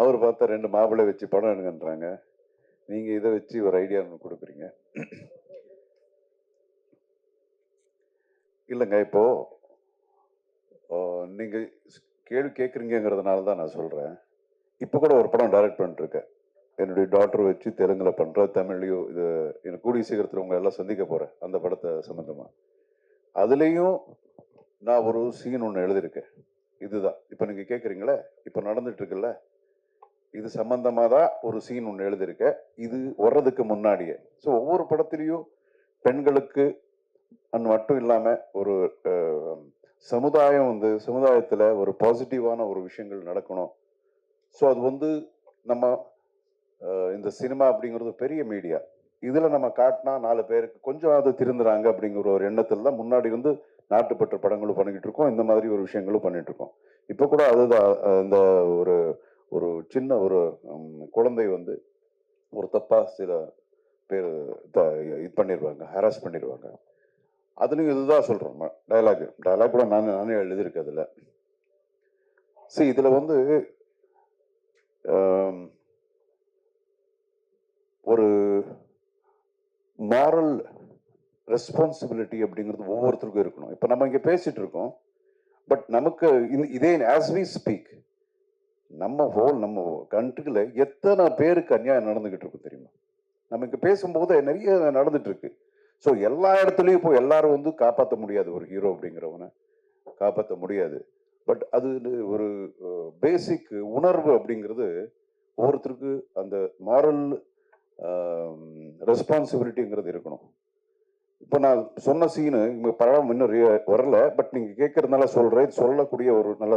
அவர் பார்த்தா ரெண்டு மாப்பிள்ளை வச்சு படம் எடுங்கன்றாங்க. நீங்க இதை வச்சு ஒரு ஐடியா ஒன்று கொடுக்குறீங்க. இல்லைங்க இப்போ நீங்கள் நீங்க கேள்வி கேட்குறீங்கிறதுனால தான் நான் சொல்கிறேன் இப்போ கூட ஒரு படம் டைரக்ட் பண்ணிட்டுருக்கேன். என்னுடைய டாக்டர் வச்சு தெலுங்கில் பண்ணுற தமிழ்லையோ இது எனக்கு கூடிய சீக்கிரத்தில் உங்களை எல்லாம் சந்திக்க போகிறேன் அந்த படத்தை சம்மந்தமாக அதுலேயும் நான் ஒரு சீன் ஒன்று எழுதியிருக்கேன். இதுதான். இப்போ நீங்கள் கேட்குறீங்களே? இப்போ நடந்துட்டு இருக்குல்ல இது சம்மந்தமாக தான் ஒரு சீன் ஒன்று எழுதியிருக்க இது வர்றதுக்கு முன்னாடியே. ஸோ ஒவ்வொரு படத்துலையும் பெண்களுக்கு அன் மட்டும் இல்லாமல் ஒரு சமுதாயம் வந்து சமுதாயத்தில் ஒரு பாசிட்டிவான ஒரு விஷயங்கள் நடக்கணும். ஸோ அது வந்து நம்ம இந்த சினிமா அப்படிங்கிறது பெரிய மீடியா இதில் நம்ம காட்டினா நாலு பேருக்கு கொஞ்சம் அது திருந்துறாங்க அப்படிங்கிற ஒரு எண்ணத்தில் தான் முன்னாடி வந்து நாட்டுப்பற்ற படங்களும் பண்ணிக்கிட்டு இருக்கோம். இந்த மாதிரி ஒரு விஷயங்களும் பண்ணிட்டு இருக்கோம். இப்போ கூட அதுதான் இந்த ஒரு ஒரு சின்ன ஒரு குழந்தை வந்து ஒரு தப்பா சில பேர் த- இது பண்ணிடுவாங்க ஹராஸ் பண்ணிடுவாங்க அதுலேயும் இதுதான் சொல்கிறோம் டயலாக் டயலாக் கூட நான் நானே எழுதியிருக்கேன் அதில். சரி இதில் வந்து ஒரு மாரல் ரெஸ்பான்சிபிலிட்டி அப்படிங்கிறது ஒவ்வொருத்தருக்கும் இருக்கணும். இப்போ நம்ம இங்கே பேசிகிட்டு இருக்கோம் பட் நமக்கு இதே ஆஸ் வி ஸ்பீக் நம்ம ஹோல் நம்ம கண்ட்ரியில் எத்தனை பேருக்கு அநியாயம் நடந்துக்கிட்டு இருக்கும் தெரியுமா? நம்ம பேசும்போது நிறைய நடந்துட்டு இருக்கு. ஸோ எல்லா இடத்துலையும் இப்போ எல்லாரும் வந்து காப்பாற்ற முடியாது. ஒரு ஹீரோ அப்படிங்கிறவனை காப்பாற்ற முடியாது. பட் அது ஒரு பேசிக் உணர்வு அப்படிங்கிறது ஒவ்வொருத்தருக்கு அந்த மாரல் ரெஸ்பான்சிபிலிட்டிங்கிறது இருக்கணும். இப்போ நான் சொன்ன சீனு இங்கே படம் இன்னும் வரல. பட் நீங்கள் கேட்கறதுனால சொல்கிறேன் சொல்லக்கூடிய ஒரு நல்ல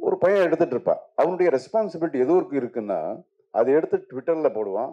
ஒரு பையன் எடுத்துட்டு இருப்பான். அவனுடைய ரெஸ்பான்சிபிலிட்டி எதுவும் இருக்குன்னா அதை எடுத்து ட்விட்டரில் போடுவான்.